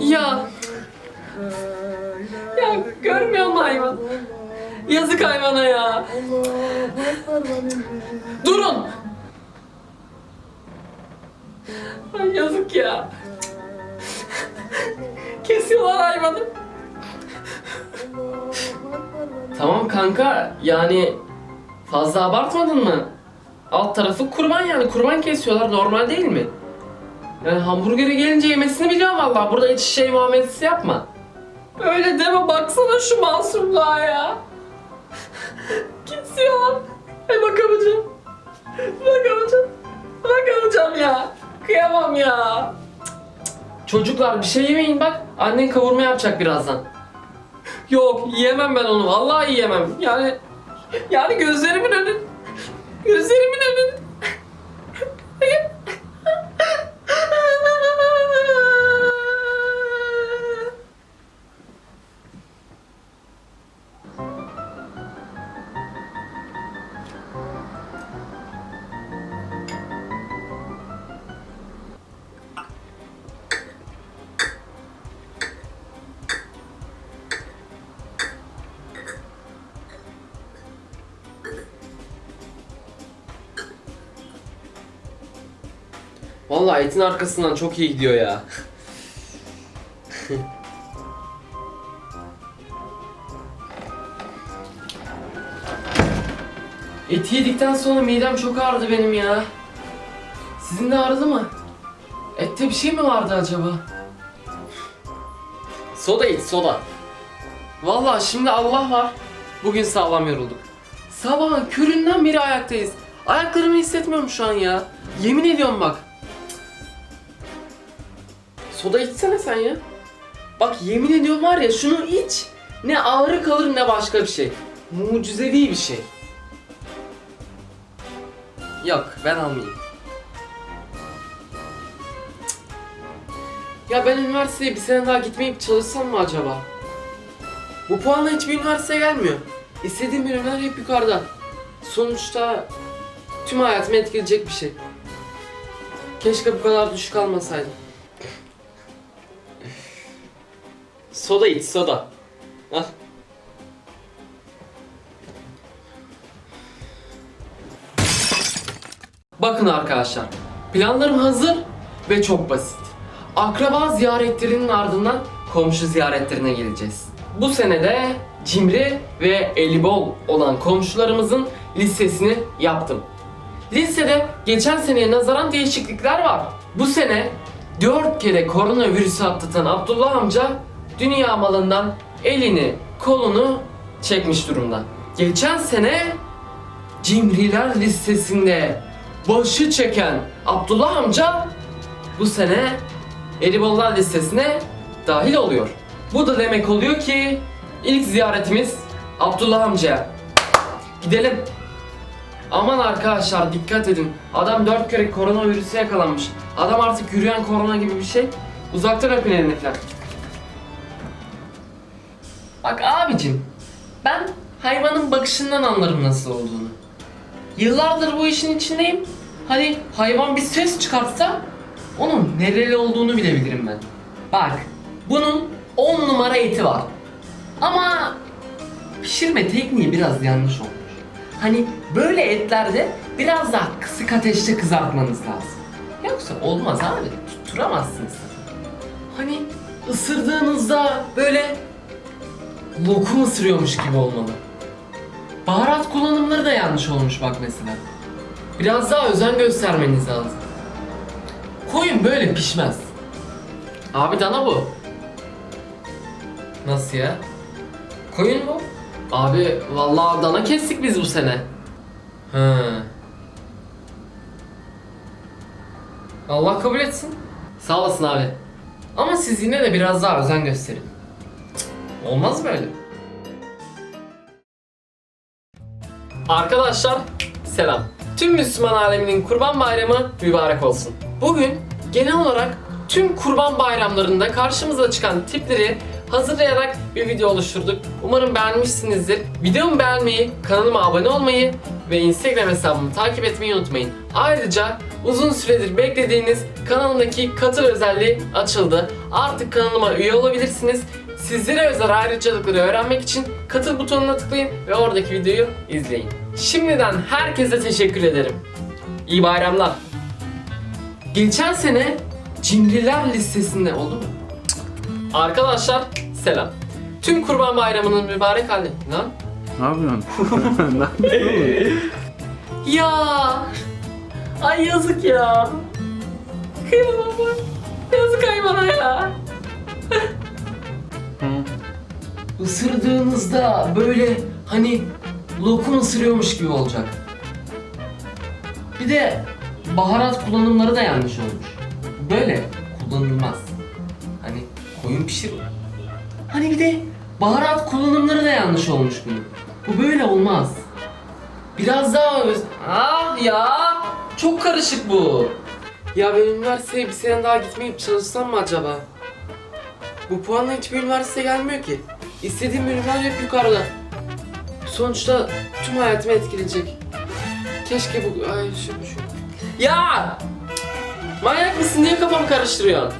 Ya. Ya görmüyor musun hayvan? Yazık hayvana ya. Durun. Ay yazık ya. Kesiyorlar hayvanı. Tamam kanka yani fazla abartmadın mı? Alt tarafı kurban yani kurban kesiyorlar normal değil mi? Yani hamburgere gelince yemesini biliyorum vallahi burada hiç şey muamelesi yapma. Öyle deme baksana şu masumluğa ya. Kesiyorlar. Ay bakamayacağım. Bakamayacağım. Bakamayacağım ya. Kıyamam ya. Çocuklar bir şey yemeyin bak. Annen kavurma yapacak birazdan. Yok yiyemem ben onu. Vallahi yiyemem. Yani yani gözlerimin önün. Gözlerimin önün. Vallahi etin arkasından çok iyi gidiyor ya. Eti yedikten sonra midem çok ağrıdı benim ya. Sizin de ağrıdı mı? Ette bir şey mi vardı acaba? Soda iç soda. Vallahi şimdi Allah var. Bugün sağlam yorulduk. Sabahın köründen beri ayaktayız. Ayaklarımı hissetmiyorum şu an ya. Yemin ediyorum bak. Soda içsene sen ya. Bak yemin ediyorum var ya şunu iç. Ne ağrı kalır ne başka bir şey. Mucizevi bir şey. Yok ben almayayım. Ya ben üniversiteye bir sene daha gitmeyip çalışsam mı acaba? Bu puanla hiçbir üniversiteye gelmiyor. İstediğim bölümler hep yukarıda. Sonuçta tüm hayatımı etkileyecek bir şey. Keşke bu kadar düşük almasaydım. Soda iç soda. Al. Bakın arkadaşlar. Planlarım hazır ve çok basit. Akraba ziyaretlerinin ardından komşu ziyaretlerine geleceğiz. Bu senede cimri ve eli bol olan komşularımızın listesini yaptım. Listede geçen seneye nazaran değişiklikler var. Bu sene 4 kere koronavirüsü atlatan Abdullah amca dünya malından elini kolunu çekmiş durumda. Geçen sene cimriler listesinde başı çeken Abdullah amca bu sene Eribollar listesine dahil oluyor. Bu da demek oluyor ki ilk ziyaretimiz Abdullah amcaya. Gidelim. Aman arkadaşlar dikkat edin. Adam dört kere koronavirüse yakalanmış. Adam artık yürüyen korona gibi bir şey. Uzaktan öpün elini falan. Bak abicim, ben hayvanın bakışından anlarım nasıl olduğunu. Yıllardır bu işin içindeyim. Hani hayvan bir ses çıkartsa onun nereli olduğunu bilebilirim ben. Bak, bunun 10 numara eti var. Ama pişirme tekniği biraz yanlış olmuş. Hani böyle etlerde biraz daha kısık ateşte kızartmanız lazım. Yoksa olmaz abi, tutturamazsınız. Hani ısırdığınızda böyle lokum ısırıyormuş gibi olmalı. Baharat kullanımları da yanlış olmuş bak mesela. Biraz daha özen göstermeniz lazım. Koyun böyle pişmez. Abi dana bu. Nasıl ya? Koyun bu. Abi vallahi dana kestik biz bu sene. Hı. Allah kabul etsin. Sağ olasın abi. Ama siz yine de biraz daha özen gösterin. Olmaz böyle. Arkadaşlar selam. Tüm Müslüman aleminin kurban bayramı mübarek olsun. Bugün genel olarak tüm kurban bayramlarında karşımıza çıkan tipleri hazırlayarak bir video oluşturduk. Umarım beğenmişsinizdir. Videomu beğenmeyi, kanalıma abone olmayı ve Instagram hesabımı takip etmeyi unutmayın. Ayrıca uzun süredir beklediğiniz kanalımdaki katıl özelliği açıldı. Artık kanalıma üye olabilirsiniz. Sizlere özel ayrıcalıkları öğrenmek için katıl butonuna tıklayın ve oradaki videoyu izleyin. Şimdiden herkese teşekkür ederim. İyi bayramlar. Geçen sene cimriler listesinde oldu mu? Arkadaşlar selam. Tüm kurban bayramının mübarek hali. Lan Ne yapıyorsun? Ne yapıyorsun? Ya. Ay yazık ya. Kıyamam. Yazık hayvana ya. Isırdığınızda böyle hani lokum ısırıyormuş gibi olacak. Bir de baharat kullanımları da yanlış olmuş. Böyle kullanılmaz. Hani koyun pişir. Hani bir de baharat kullanımları da yanlış olmuş bunun. Bu böyle olmaz. Biraz daha öz... Ah ya! Çok karışık bu. Ya ben üniversiteye bir sene daha gitmeyip çalışsam mı acaba? Bu puanla hiçbir üniversite gelmiyor ki. İstediğim bölümler hep yukarıda. Sonuçta tüm hayatımı etkileyecek. Keşke bu... Ay şu şu. Ya! Manyak mısın? Niye kafamı karıştırıyorsun?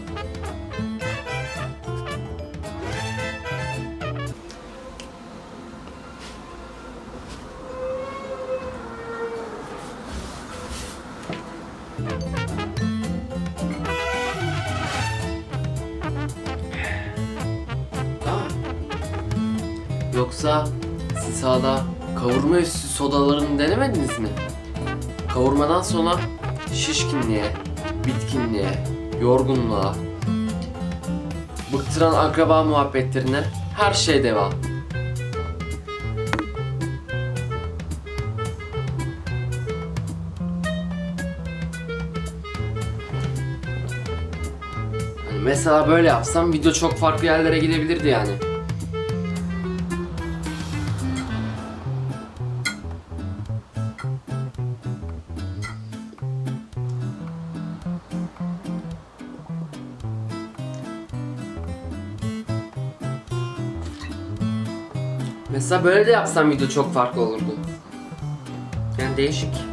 Yoksa siz hala kavurma üstü sodalarını denemediniz mi? Kavurmadan sonra şişkinliğe, bitkinliğe, yorgunluğa, bıktıran akraba muhabbetlerine her şey devam. Hani mesela böyle yapsam video çok farklı yerlere gidebilirdi yani. Mesela böyle de yapsam video çok farklı olurdu. Yani değişik.